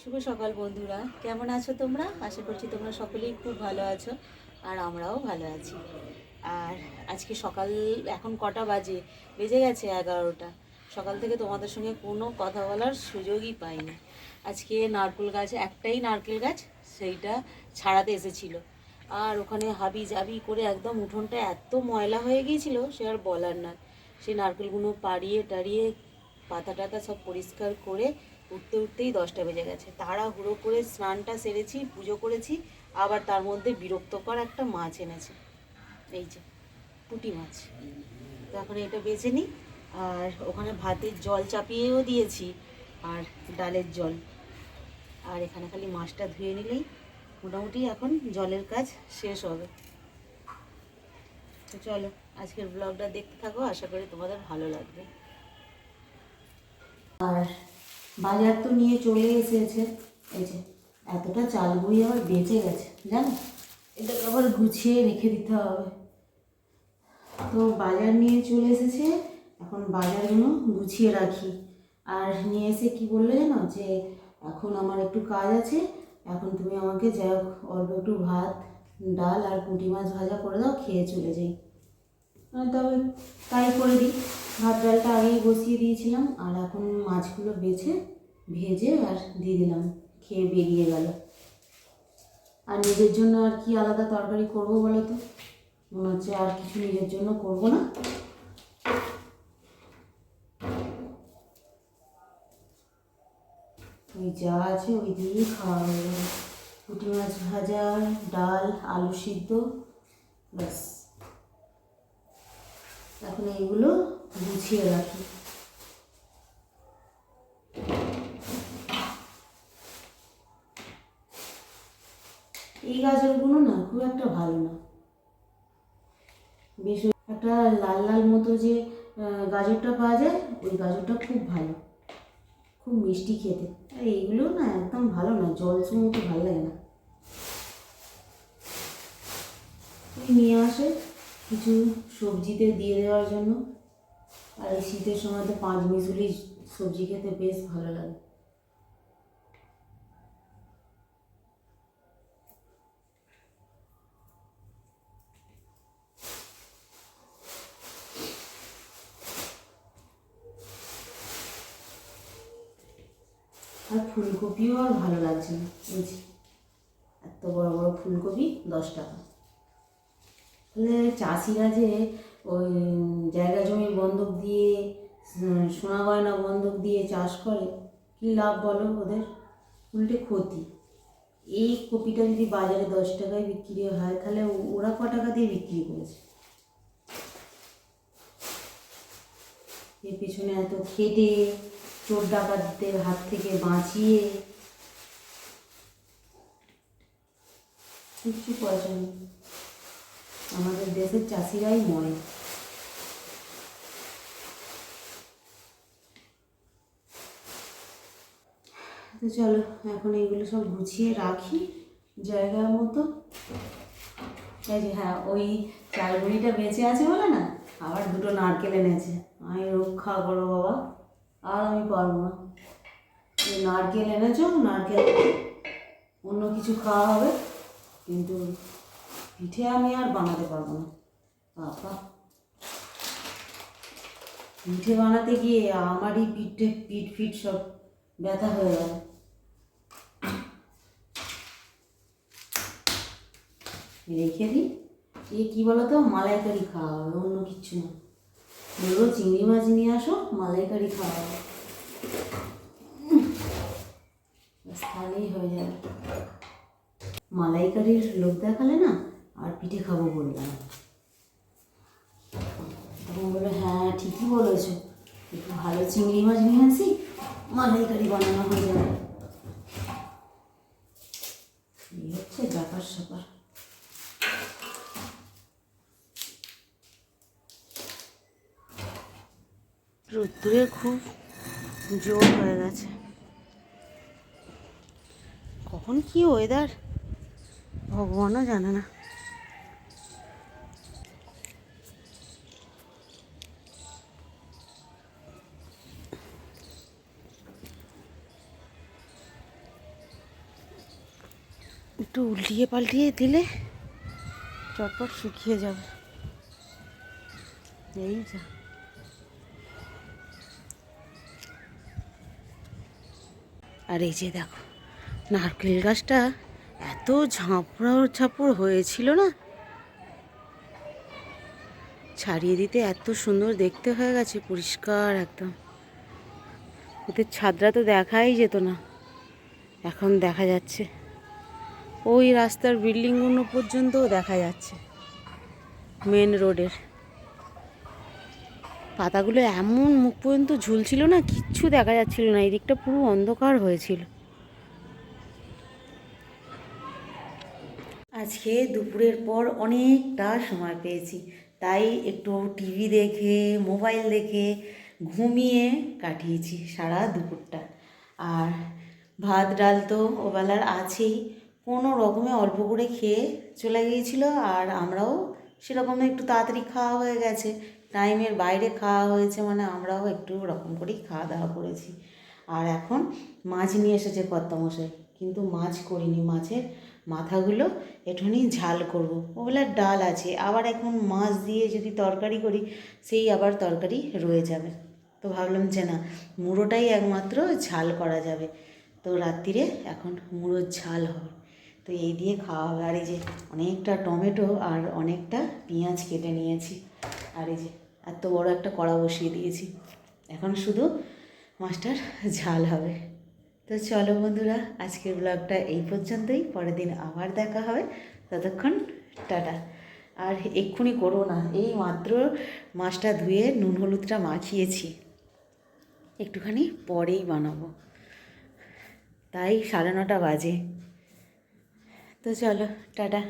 শুভ সকাল বন্ধুরা। কেমন আছো তোমরা? আশা করছি তোমরা সকলেই খুব ভালো আছো আর আমরাও ভালো আছি। আর আজকে সকাল, এখন কটা বাজে? বেজে গেছে এগারোটা। সকাল থেকে তোমাদের সঙ্গে কোনো কথা বলার সুযোগই পাইনি। আজকে নারকেল গাছ, একটাই নারকেল গাছ, সেইটা ছাড়াতে এসেছিল। আর ওখানে হাবি জাবি করে একদম উঠোনটা এত ময়লা হয়ে গিয়েছিল, সে আর বলার না সেই নারকেলগুলো পাড়িয়ে টাড়িয়ে পাতা টাতা সব পরিষ্কার করে উঠতে উঠতেই দশটা বেজে গেছে। তাড়াহুড়ো করে স্নানটা সেরেছি, পুজো করেছি, আবার তার মধ্যে বিরক্তকর একটা মাছ এনেছে। এই যে, পুঁটি মাছ। তো এখন এটা বেছে নিই, আর ওখানে ভাতের জল চাপিয়েও দিয়েছি, আর ডালের জল। আর এখানে খালি মাছটা ধুয়ে নিলেই মোটামুটি এখন জলের কাজ শেষ হবে। তো চলো, আজকের ব্লগটা দেখতে থাকো, আশা করি তোমাদের ভালো লাগবে। আর বাজার তো নিয়ে চলে এসেছে। এই যে, এতটা চাল বই আবার বেঁচে গেছে, জানো? এটাকে আবার গুছিয়ে রেখে দিতে হবে। তো বাজার নিয়ে চলে এসেছে, এখন বাজারগুলো গুছিয়ে রাখি। আর নিয়ে এসে কি বলল জানো? যে এখন আমার একটু কাজ আছে, এখন তুমি আমাকে যাই অল্প একটু ভাত, ডাল আর পুঁটি মাছ ভাজা করে দাও, খেয়ে চলে যাই। তবে তাই করে দিই। ভাত ডালটা আগেই বসিয়ে দিয়েছিলাম, আর এখন মাছগুলো বেছে ভেজে আর দিয়ে দিলাম, খেয়ে বেরিয়ে গেল। আর নিজের জন্য আর কি আলাদা তরকারি করব বলো তো? মনে হচ্ছে আর কিছু নিজের জন্য করব না। ওই যা আছে ওই দিয়েই খাওয়া হয়ে যাবে পুঁটি মাছ ভাজা, ডাল, আলু সিদ্ধ, ব্যাস। এখন এইগুলো গুছিয়ে রাখি। এই গাজরগুলো না খুব একটা ভালো না। বেশ একটা লাল লাল মতো যে গাজরটা পাওয়া যায়, ওই গাজরটা খুব ভালো। খুব মিষ্টি খেতে। আর এইগুলো না একদম ভালো না, জল মতো ভালো লাগে না। নিয়ে আসে। কিছু সবজিতে দিয়ে দেওয়ার জন্য। আর এই শীতের সময় তো পাঁচ মিশুলি সবজি খেতে বেশ ভালো লাগে। আর ফুলকপিও আর ভালো লাগছে না যে এত বড় বড় ফুলকপি দশ টাকা। চাষিরা যে ওই জায়গা জমি বন্ধক দিয়ে সোনা গয়না বন্ধক দিয়ে চাষ করে, কী লাভ বলো ওদের? উল্টে ক্ষতি। এই কপিটা যদি বাজারে দশ টাকায় বিক্রি হয়, তাহলে ওরা ক টাকা দিয়ে বিক্রি করেছে? এর পেছনে এত খেটে, চোর ডাকাতদের হাত থেকে বাঁচিয়ে। কিচ্ছু পয়সা নেই। আমাদের দেশের চাষিরাই মরে। তো চলো, এখন এইগুলো সব গুছিয়ে রাখি জায়গার মতো। এই যে হ্যাঁ ওই চালগুড়িটা বেঁচে আছে বলে না, আবার দুটো নারকেল এনেছে। আমি রক্ষা করো বাবা, আর আমি পারব না। নারকেল এনেছো, নারকেল অন্য কিছু খাওয়া হবে, কিন্তু পিঠে আমি আর বানাতে পারব না। বাবা পিঠে বানাতে গিয়ে আমারই পিঠে পিঠ ফিট সব ব্যথা হয়ে গেল। রেখে দিই। এ কী বলো তো মালাইকারি খাওয়া হবে, অন্য কিচ্ছু না। বলব, চিংড়ি মাছ নিয়ে আসো, মালাইকারি খাওয়া হবে। তাহলেই হয়ে যাবে। মালাইকারির লোক দেখালে না আর পিঠে খাব বললাম। তখন বলল হ্যাঁ ঠিকই বলেছ। একটু ভালো চিংড়ি মাছ নিয়ে আসি মালাইকারি বানানো হয়ে যাবে। এই হচ্ছে ব্যাপার স্যাপার রোদ্দুরে খুব জোর হয়ে গেছে। কখন কি ওয়েদার ভগবানও জানে না। একটু উল্টিয়ে পাল্টিয়ে দিলে চটপট শুকিয়ে যাবে। এই যা। আর এই যে দেখো, নারকেল গাছটা এত ঝাঁপড়াও ঝাঁপড় হয়েছিল না? ছাড়িয়ে দিতে এত সুন্দর দেখতে হয়ে গেছে, পরিষ্কার একদম। এতে ছাদরা তো দেখাই যেত না। এখন দেখা যাচ্ছে। ওই রাস্তার বিল্ডিংগুলো পর্যন্তও দেখা যাচ্ছে মেন রোডের পাতাগুলো এমন মুখ পর্যন্ত ঝুলছিল না, কিচ্ছু দেখা যাচ্ছিল না এই দিকটা পুরো অন্ধকার হয়েছিল। আজকে দুপুরের পর অনেকটা সময় পেয়েছি, তাই একটু টিভি দেখে মোবাইল দেখে ঘুমিয়ে কাটিয়েছি সারা দুপুরটা। আর ভাত ডাল তো ওবেলার আছেই। কোনো রকমে অল্প করে খেয়ে চলে গিয়েছিল আর আমরাও সেরকম একটু তাড়াতাড়ি খাওয়া হয়ে গেছে। টাইমের বাইরে খাওয়া হয়েছে মানে আমরাও একটু ওরকম করেই খাওয়া দাওয়া করেছি। আর এখন মাছ নিয়ে এসেছে কর্তামশাই। কিন্তু মাছ করিনি, মাছের মাথাগুলো একটুখানি ঝাল করব। ওগুলার ডাল আছে, আবার এখন মাছ দিয়ে যদি তরকারি করি, সেই আবার তরকারি রয়ে যাবে। তো ভাবলাম যে না, মুড়োটাই একমাত্র ঝাল করা যাবে। তো রাত্রিরে এখন মুড়োর ঝাল হবে। তো এই দিয়ে খাওয়া হবে আর এই যে অনেকটা টমেটো আর অনেকটা পেঁয়াজ কেটে নিয়েছি। আর এই যে এত বড় একটা কড়া বসিয়ে দিয়েছি। এখন শুধু মাছটার ঝাল হবে। তো চলো বন্ধুরা, আজকের ব্লগটা এই পর্যন্তই। পরের দিন আবার দেখা হবে। ততক্ষণ টাটা। আর এক্ষুনি করো না, এই মাত্র মাছটা ধুয়ে নুন হলুদটা মাখিয়েছি। একটুখানি পরেই বানাবো। তাই সাড়ে নটা বাজে। তো চলো টাটা।